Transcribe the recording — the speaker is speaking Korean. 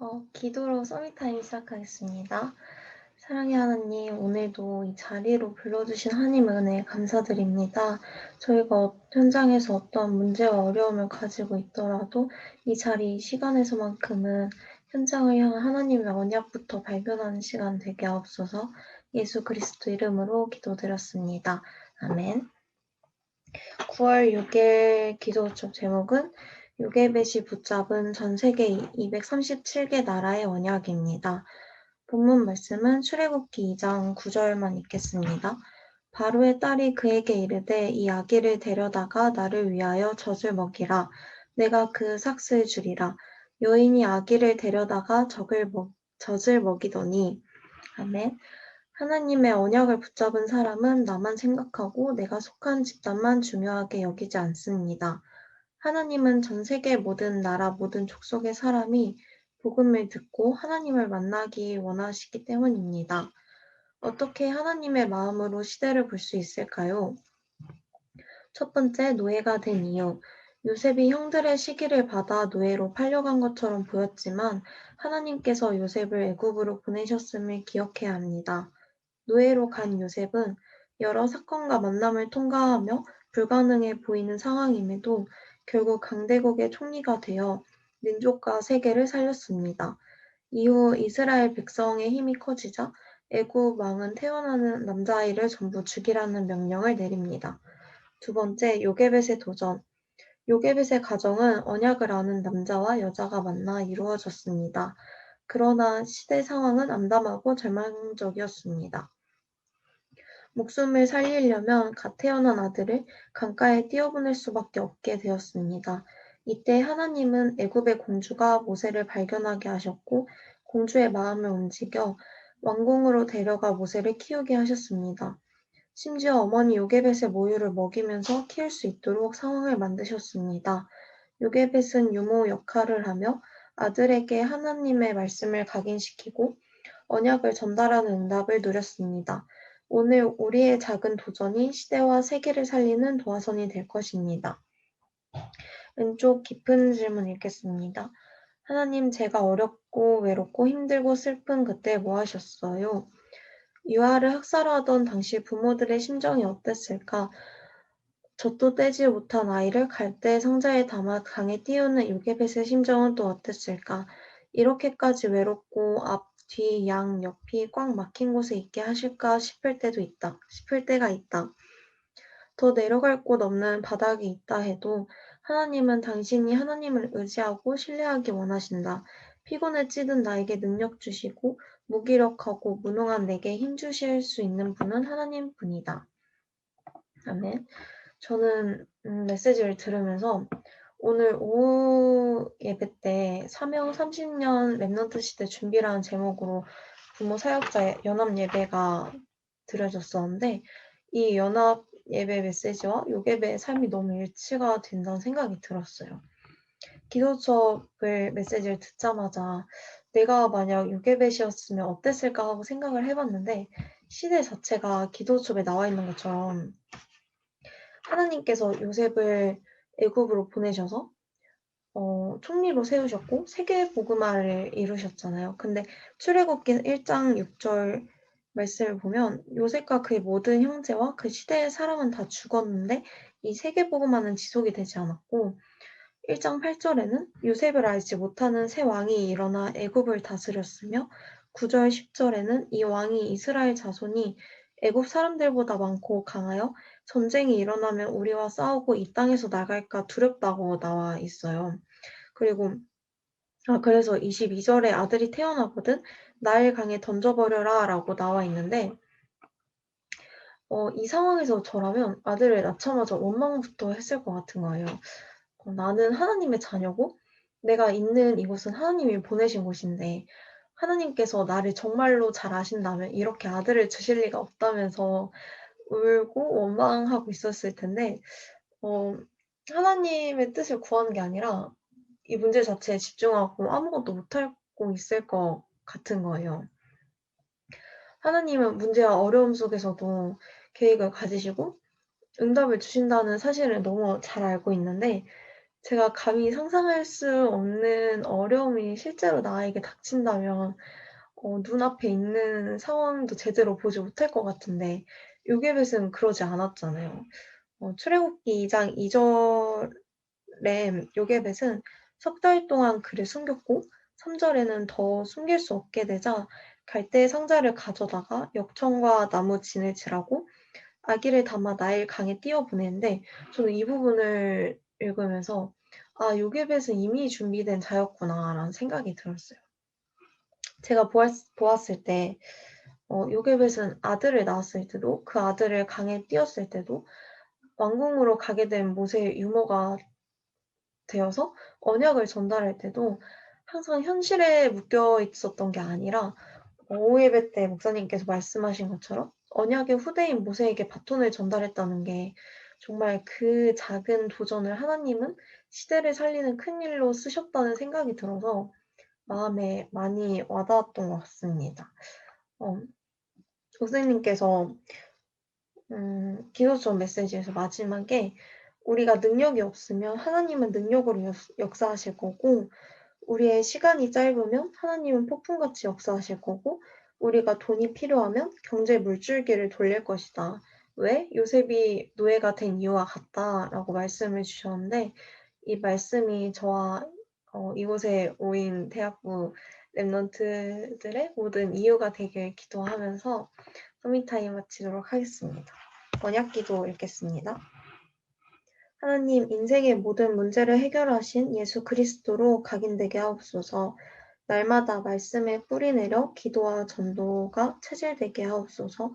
어, 기도로 서밋타임 시작하겠습니다. 사랑의 하나님, 오늘도 이 자리로 불러주신 하나님 은혜 감사드립니다. 저희가 현장에서 어떠한 문제와 어려움을 가지고 있더라도 이 자리 시간에서만큼은 현장을 향한 하나님의 언약부터 발견하는 시간 되게 하옵소서 예수 그리스도 이름으로 기도드렸습니다. 아멘. 9월 6일 기도촉 제목은 요게벳이 붙잡은 전 세계 237개 나라의 언약입니다. 본문 말씀은 출애굽기 2장 9절만 읽겠습니다. 바로의 딸이 그에게 이르되 이 아기를 데려다가 나를 위하여 젖을 먹이라. 내가 그 삭스를 주리라. 여인이 아기를 데려다가 적을 먹, 젖을 먹이더니 아멘. 하나님의 언약을 붙잡은 사람은 나만 생각하고 내가 속한 집단만 중요하게 여기지 않습니다. 하나님은 전 세계 모든 나라, 모든 족속의 사람이 복음을 듣고 하나님을 만나기 원하시기 때문입니다. 어떻게 하나님의 마음으로 시대를 볼 수 있을까요? 첫 번째, 노예가 된 이유. 요셉이 형들의 시기를 받아 노예로 팔려간 것처럼 보였지만 하나님께서 요셉을 애굽으로 보내셨음을 기억해야 합니다. 노예로 간 요셉은 여러 사건과 만남을 통과하며 불가능해 보이는 상황임에도 결국 강대국의 총리가 되어 민족과 세계를 살렸습니다. 이후 이스라엘 백성의 힘이 커지자 애굽 왕은 태어나는 남자아이를 전부 죽이라는 명령을 내립니다. 두 번째, 요게벳의 도전. 요게벳의 가정은 언약을 아는 남자와 여자가 만나 이루어졌습니다. 그러나 시대 상황은 암담하고 절망적이었습니다. 목숨을 살리려면 갓 태어난 아들을 강가에 띄어보낼 수밖에 없게 되었습니다. 이때 하나님은 애굽의 공주가 모세를 발견하게 하셨고 공주의 마음을 움직여 왕궁으로 데려가 모세를 키우게 하셨습니다. 심지어 어머니 요게벳의 모유를 먹이면서 키울 수 있도록 상황을 만드셨습니다. 요게벳은 유모 역할을 하며 아들에게 하나님의 말씀을 각인시키고 언약을 전달하는 응답을 누렸습니다. 오늘 우리의 작은 도전이 시대와 세계를 살리는 도화선이 될 것입니다. 왼쪽 깊은 질문 읽겠습니다. 하나님, 제가 어렵고 외롭고 힘들고 슬픈 그때 뭐 하셨어요? 유아를 학살하던 당시 부모들의 심정이 어땠을까? 젖도 떼지 못한 아이를 갈대 상자에 담아 강에 띄우는 요게벳의 심정은 또 어땠을까? 이렇게까지 외롭고 앞 뒤, 양, 옆이 꽉 막힌 곳에 있게 하실까 싶을 때도 있다. 싶을 때가 있다. 더 내려갈 곳 없는 바닥이 있다 해도 하나님은 당신이 하나님을 의지하고 신뢰하기 원하신다. 피곤에 찌든 나에게 능력 주시고 무기력하고 무능한 내게 힘 주실 수 있는 분은 하나님 뿐이다. 아멘. 저는 음, 메시지를 들으면서 오늘 오후 예배 때 사명 30년 랩넌트 시대 준비라는 제목으로 부모 사역자 연합 예배가 드려졌었는데 이 연합 예배 메시지와 요예배의 삶이 너무 일치가 된다는 생각이 들었어요. 기도첩을 메시지를 듣자마자 내가 만약 요예배시였으면 어땠을까 하고 생각을 해봤는데 시대 자체가 기도첩에 나와 있는 것처럼 하나님께서 요셉을 애굽으로 보내셔서 어, 총리로 세우셨고 세계 복음화를 이루셨잖아요. 근데 출애굽기 1장 6절 말씀을 보면 요셉과 그의 모든 형제와 그 시대의 사람은 다 죽었는데 이 세계 복음화는 지속이 되지 않았고 1장 8절에는 요셉을 알지 못하는 새 왕이 일어나 애굽을 다스렸으며 9절 10절에는 이 왕이 이스라엘 자손이 애굽 사람들보다 많고 강하여 전쟁이 일어나면 우리와 싸우고 이 땅에서 나갈까 두렵다고 나와 있어요. 그리고 아, 그래서 22절에 아들이 태어나거든 나일 강에 던져버려라 라고 나와 있는데 어, 이 상황에서 저라면 아들을 낳자마자 원망부터 했을 것 같은 거예요. 어, 나는 하나님의 자녀고 내가 있는 이곳은 하나님이 보내신 곳인데 하나님께서 나를 정말로 잘 아신다면 이렇게 아들을 주실 리가 없다면서 울고 원망하고 있었을 텐데 어, 하나님의 뜻을 구하는 게 아니라 이 문제 자체에 집중하고 아무것도 못하고 있을 것 같은 거예요. 하나님은 문제와 어려움 속에서도 계획을 가지시고 응답을 주신다는 사실을 너무 잘 알고 있는데 제가 감히 상상할 수 없는 어려움이 실제로 나에게 닥친다면 어, 눈앞에 있는 상황도 제대로 보지 못할 것 같은데 요괴벳은 그러지 않았잖아요. 어, 출애굽기 2장 2절에 요괴벳은 석 달 동안 그를 숨겼고 3절에는 더 숨길 수 없게 되자 갈대 상자를 가져다가 역청과 나무 진을 칠하고 아기를 담아 나일 강에 띄어보내는데 저는 이 부분을 읽으면서 아 요괴벳은 이미 준비된 자였구나라는 생각이 들었어요. 제가 보았, 보았을 때 어, 요괴벳은 아들을 낳았을 때도 그 아들을 강에 띄었을 때도 왕궁으로 가게 된 모세의 유모가 되어서 언약을 전달할 때도 항상 현실에 묶여 있었던 게 아니라 오예배 때 목사님께서 말씀하신 것처럼 언약의 후대인 모세에게 바톤을 전달했다는 게 정말 그 작은 도전을 하나님은 시대를 살리는 큰 일로 쓰셨다는 생각이 들어서 마음에 많이 와닿았던 것 같습니다. 어, 교수님께서 음, 기도처럼 메시지에서 마지막에 우리가 능력이 없으면 하나님은 능력으로 역, 역사하실 거고 우리의 시간이 짧으면 하나님은 폭풍같이 역사하실 거고 우리가 돈이 필요하면 경제 물줄기를 돌릴 것이다. 왜? 요셉이 노예가 된 이유와 같다라고 말씀을 주셨는데 이 말씀이 저와 어, 이곳에 오인 대학부 랩런트들의 모든 이유가 되길 기도하면서 서밋타임 마치도록 하겠습니다. 번역기도 읽겠습니다. 하나님, 인생의 모든 문제를 해결하신 예수 그리스도로 각인되게 하옵소서. 날마다 말씀에 뿌리 내려 기도와 전도가 체질되게 하옵소서.